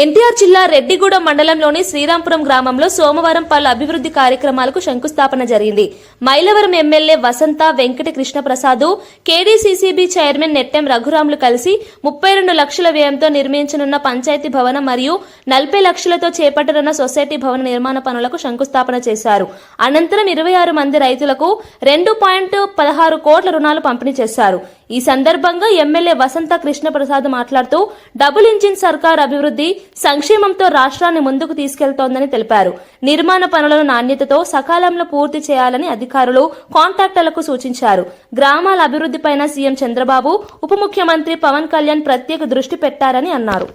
ఎన్టీఆర్ జిల్లా రెడ్డిగూడ మండలంలోని శ్రీరాంపురం గ్రామంలో సోమవారం పలు అభివృద్ధి కార్యక్రమాలకు శంకుస్థాపన జరిగింది. Mylavaram MLA Vasantha Venkata Krishnaprasad KDCCB chairman Nettem Raghuramulu కలిసి ముప్పై రెండు లక్షల వ్యయంతో నిర్మించనున్న పంచాయతీ భవనం మరియు నలభై లక్షలతో చేపట్టనున్న సొసైటీ భవన నిర్మాణ పనులకు శంకుస్థాపన చేశారు. అనంతరం ఇరవై ఆరు మంది రైతులకు రెండు పాయింట్ పదహారు కోట్ల రుణాలు పంపిణీ చేశారు. ఈ సందర్భంగా ఎమ్మెల్యే వసంత కృష్ణప్రసాద్ మాట్లాడుతూ డబుల్ ఇంజిన్ సర్కార్ అభివృద్ధి సంక్షేమంతో రాష్ట్రాన్ని ముందుకు తీసుకెళ్తోందని తెలిపారు. నిర్మాణ పనులను నాణ్యతతో సకాలంలో పూర్తి చేయాలని అధికారులు కాంట్రాక్టర్లకు సూచించారు. గ్రామాల అభివృద్ధిపైన సీఎం చంద్రబాబు ఉప ముఖ్యమంత్రి పవన్ కళ్యాణ్ ప్రత్యేక దృష్టి పెట్టారని అన్నారు.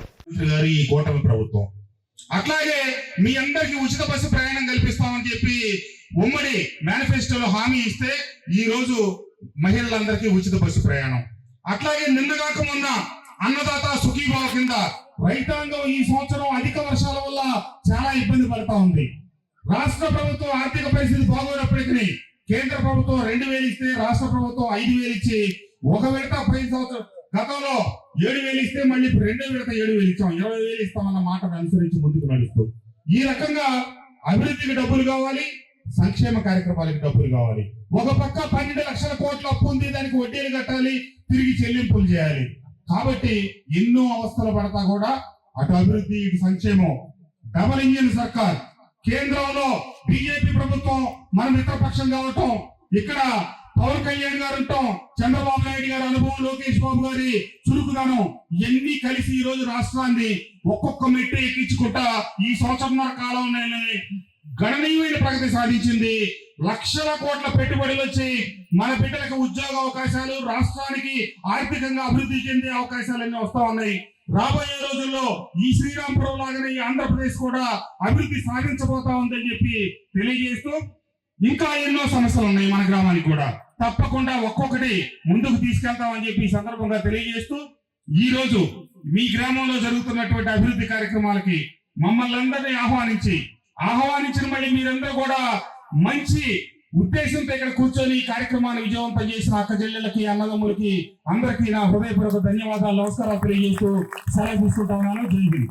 అట్లాగే మీ అందరికి ఉచిత బస్సు ప్రయాణం కల్పిస్తామని చెప్పి ఉమ్మడి మేనిఫెస్టోలో హామీ ఇస్తే ఈ రోజు మహిళలందరికీ ఉచిత బస్సు ప్రయాణం. అట్లాగే నిన్నగాక మొన్న అన్నదాత సుఖీభావ కింద రైతాంగం ఈ సంవత్సరం అధిక వర్షాల వల్ల చాలా ఇబ్బంది పడతా ఉంది. రాష్ట్ర ప్రభుత్వం ఆర్థిక పరిస్థితి బాగోనప్పటికీ కేంద్ర ప్రభుత్వం రెండు వేలు ఇస్తే రాష్ట్ర ప్రభుత్వం ఐదు వేలు ఇచ్చి ఒక విడత పై సంవత్సరం గతంలో ఏడు వేలు ఇస్తే మళ్ళీ రెండో విడత ఏడు వేలు ఇచ్చాం. ఇరవై వేలు ఇస్తామన్న మాటను అనుసరించి ముందుకు నడుస్తూ. ఈ రకంగా అభివృద్ధికి డబ్బులు కావాలి సంక్షేమ కార్యక్రమాలకు డబ్బులు కావాలి. ఒక పక్క పన్నెండు లక్షల కోట్ల అప్పు ఉంది దానికి వడ్డీలు కట్టాలి తిరిగి చెల్లింపులు చేయాలి. కాబట్టి ఎన్నో అవస్థలు పడతా కూడా అటు అభివృద్ధి ఇటు సంక్షేమం. డబల్ ఇంజిన్ సర్కార్ కేంద్రంలో బీజేపీ ప్రభుత్వం మన మిత్రపక్షం కావటం ఇక్కడ పవన్ కళ్యాణ్ గారు ఉంటాం చంద్రబాబు నాయుడు గారి అనుభవం లోకేష్ బాబు గారి చురుకుదనం ఇవన్నీ కలిసి ఈ రోజు రాష్ట్రాన్ని ఒక్కొక్క మెట్టు ఎక్కించుకుంటా ఈ సంవత్సరంన్నర కాలం గణనీయమైన ప్రగతి సాధించింది. లక్షల కోట్ల పెట్టుబడులు వచ్చి మన బిడ్డలకు ఉద్యోగ అవకాశాలు రాష్ట్రానికి ఆర్థికంగా అభివృద్ధి చెందే అవకాశాలన్నీ వస్తా ఉన్నాయి. రాబోయే రోజుల్లో ఈ శ్రీరాంపురం లాగానే ఈ ఆంధ్రప్రదేశ్ కూడా అభివృద్ధి సాధించబోతా ఉందని చెప్పి తెలియజేస్తూ ఇంకా ఎన్నో సమస్యలు ఉన్నాయి మన గ్రామానికి కూడా. తప్పకుండా ఒక్కొక్కటి ముందుకు తీసుకెళ్తామని చెప్పి ఈ సందర్భంగా తెలియజేస్తూ ఈ రోజు మీ గ్రామంలో జరుగుతున్నటువంటి అభివృద్ధి కార్యక్రమాలకి మమ్మల్ని అందరినీ ఆహ్వానించి ఆహ్వానించిన మళ్ళీ మీరందరూ కూడా మంచి ఉద్దేశంతో ఇక్కడ కూర్చొని ఈ కార్యక్రమాన్ని విజయవంతం చేసిన అక్క చెల్లెళ్ళకి అన్నదమ్ములకి అందరికీ నా హృదయపూర్వక ధన్యవాదాలు నమస్కారాలు తెలియజేస్తూ సెలవు తీసుకుంటా ఉన్నాను. జై హింద్.